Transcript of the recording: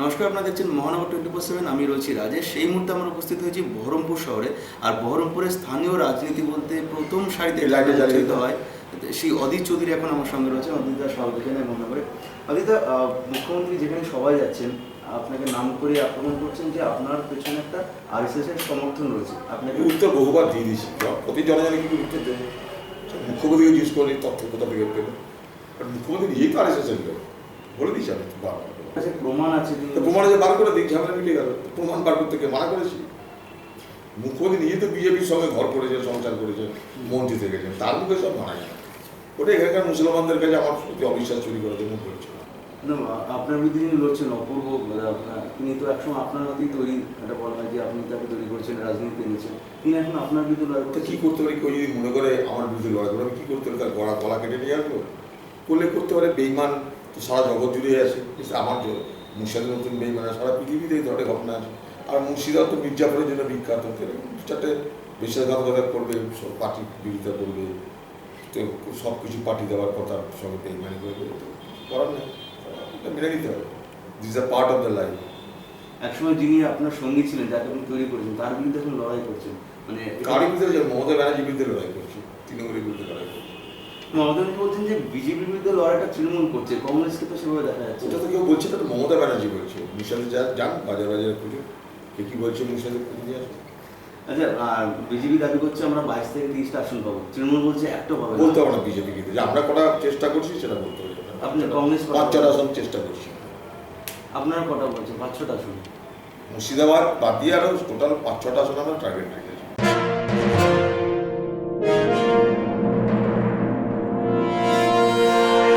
নমস্কার আপনারা দেখছেন মহানগর টোয়েন্টি ফোর সেভেন আমি রয়েছি রাজেশ। সেই মুহূর্তে আমরা উপস্থিত হয়েছি বহরমপুর শহরে। আর বহরমপুরের স্থানীয় রাজনীতি বলতে প্রথম সারিতে জ্বালিয়ে হয়। সেই অদিত চৌধুরী এখন আমার সঙ্গে রয়েছে অদিতা স্বাগত জানাই মহানগরে অদিতা মুখ্যমন্ত্রী যেখানে সবাই যাচ্ছেন আপনাকে নাম করে আক্রমণ করছেন যে আপনার পেছনে একটা আরএসএস এর সমর্থন রয়েছে। আপনাকে উত্তর বহুবার দিয়ে দিয়েছি। প্রতি জনজনে কি করে উত্তর দেবে মুখ্যমন্ত্রীকে জিজ্ঞেস করি তথ্য কোথা থেকে পেল মুখ্যমন্ত্রী নিজেই তো আর এসেছেন বলে দিয়েছি আমি বারবার। কাছে প্রমাণ আছে তো প্রমাণ যে বার করে দিই ঝামেলা মিলে গেল। প্রমাণ বার করতে গিয়ে করেছি। মুখ্যমন্ত্রী নিজে তো বিজেপির সঙ্গে ঘর করেছে সংসার করেছে মন্ত্রী থেকেছেন তার মুখে সব যায়। ওটা এখানকার মুসলমানদের কাছে আমার প্রতি অবিশ্বাস চুরি করার জন্য করেছে আপনার বিরুদ্ধে যিনি লড়ছেন অপূর্ব তিনি তো একসময় আপনার হাতেই তৈরি বলা হয় যে আপনি তাকে তৈরি করেছেন রাজনীতি এনেছেন। তিনি এখন আপনার বিরুদ্ধে লড়াই কি করতে পারি কেউ যদি মনে করে আমার বিরুদ্ধে লড়াই করে আমি কি করতে পারি তার গলা গলা কেটে নিয়ে আসব? করলে করতে পারে বেইমান তো সারা জগৎ জুড়ে আছে। আমার যে মুর্শিদের নতুন বেইমান সারা পৃথিবীতে এই ধরনের ঘটনা আছে। আর মুর্শিদাও তো মির্জাপুরের জন্য বিখ্যাত। দু চারটে বিশ্বাসঘাতকতা করবে সব পার্টি বিরোধিতা করবে। তো সব কিছু পার্টি দেওয়ার কথা সঙ্গে বেইমানি করবে তো করার নেই। মেনে নিতে হবে। This a part of the life একসময় যিনি আপনার সঙ্গী ছিলেন যাকে আপনি তৈরি করেছেন তার বিরুদ্ধে এখন লড়াই করছেন। মানে কারি বিরুদ্ধে? মমতা ব্যানার্জির বিরুদ্ধে লড়াই করছে তৃণমূলের বিরুদ্ধে। মমতা বলছেন যে বিজেপির বিরুদ্ধে লড়াইটা তৃণমূল করছে কংগ্রেসকে তো সেভাবে দেখা যাচ্ছে। ওটা তো কেউ বলছে না তো মমতা ব্যানার্জি বলছে। মিশনে যা যান বাজার বাজারে কে কি বলছে নিয়ে আচ্ছা আর বিজেপি দাবি করছে আমরা বাইশ থেকে তিরিশটা আসন পাবো। তৃণমূল বলছে একটা পাবে বলতে হবে না বিজেপি কিন্তু যে আমরা কটা চেষ্টা করছি সেটা বলতে না। আপনি কংগ্রেস আসন চেষ্টা করছি। আপনারা কটা বলছেন? পাঁচ ছটা আসন। মুর্শিদাবাদ বাদ দিয়ে আরও টোটাল পাঁচ ছটা আসন আমরা টার্গেট রেখেছি।